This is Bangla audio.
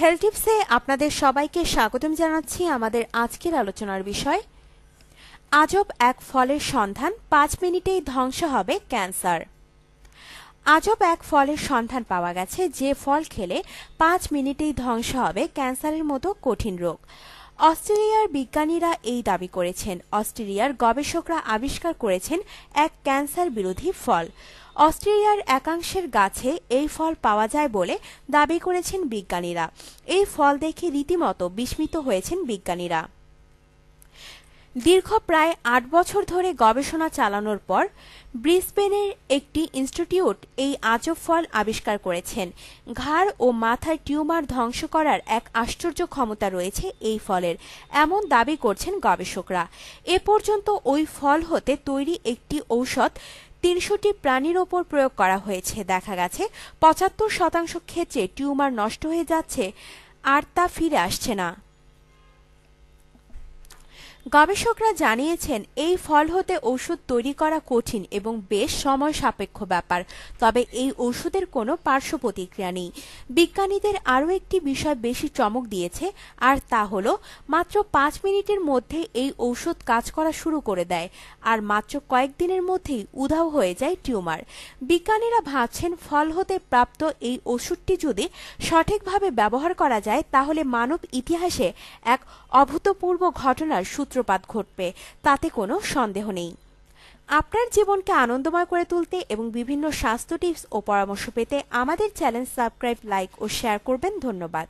হেলথ টিপসে আপনাদের সবাইকে স্বাগতম জানাচ্ছি আমাদের আজকের আলোচনার বিষয়। আজব এক ফলের সন্ধান পাঁচ মিনিটেই ধ্বংস হবে ক্যান্সার। আজব এক ফলের সন্ধান পাওয়া গেছে, যে ফল খেলে পাঁচ মিনিটেই ধ্বংস হবে ক্যান্সারের মতো কঠিন রোগ। অস্ট্রেলিয়ার বিজ্ঞানীরা এই দাবি করেছেন। অস্ট্রেলিয়ার গবেষকরা আবিষ্কার করেছেন এক ক্যান্সার বিরোধী ফল। অস্ট্রেলিয়ার একাংশের গাছে এই ফল পাওয়া যায় বলে দাবি করেছেন বিজ্ঞানীরা। এই ফল দেখে রীতিমতো বিস্মিত হয়েছেন বিজ্ঞানীরা। দীর্ঘ প্রায় আট বছর ধরে গবেষণা চালানোর পর ব্রিসবেনের একটি ইনস্টিটিউট এই আজব ফল আবিষ্কার করেছেন। ঘাড় ও মাথার টিউমার ধ্বংস করার এক আশ্চর্য ক্ষমতা রয়েছে এই ফলের, এমন দাবি করছেন গবেষকরা। এ পর্যন্ত ওই ফল হতে তৈরি একটি ঔষধ তিনশোটি প্রাণীর ওপর প্রয়োগ করা হয়েছে। দেখা গেছে, পঁচাত্তর শতাংশ ক্ষেত্রে টিউমার নষ্ট হয়ে যাচ্ছে আর তা ফিরে আসছে না। গবেষকরা জানিয়েছেন, এই ফল হতে ওষুধ তৈরি করা কঠিন এবং বেশ সময় সাপেক্ষ ব্যাপার, তবে এই ওষুধের কোনো পার্শ্ব প্রতিক্রিয়া নেই। বিজ্ঞানীদের আরও একটি বিষয় বেশি চমক দিয়েছে, আর তা হলো, মাত্র পাঁচ মিনিটের মধ্যে এই ঔষধ কাজ করা শুরু করে দেয়, আর মাত্র কয়েকদিনের মধ্যেই উধাও হয়ে যায় টিউমার। বিজ্ঞানীরা ভাবছেন, ফল হতে প্রাপ্ত এই ওষুধটি যদি সঠিকভাবে ব্যবহার করা যায়, তাহলে মানব ইতিহাসে এক অভূতপূর্ব ঘটনার সূত্রপাত ঘটবে, তাতে কোনো সন্দেহ নেই। আপনার জীবনকে আনন্দময় করে তুলতে এবং বিভিন্ন স্বাস্থ্য টিপস ও পরামর্শ পেতে আমাদের চ্যানেল সাবস্ক্রাইব, লাইক ও শেয়ার করবেন। ধন্যবাদ।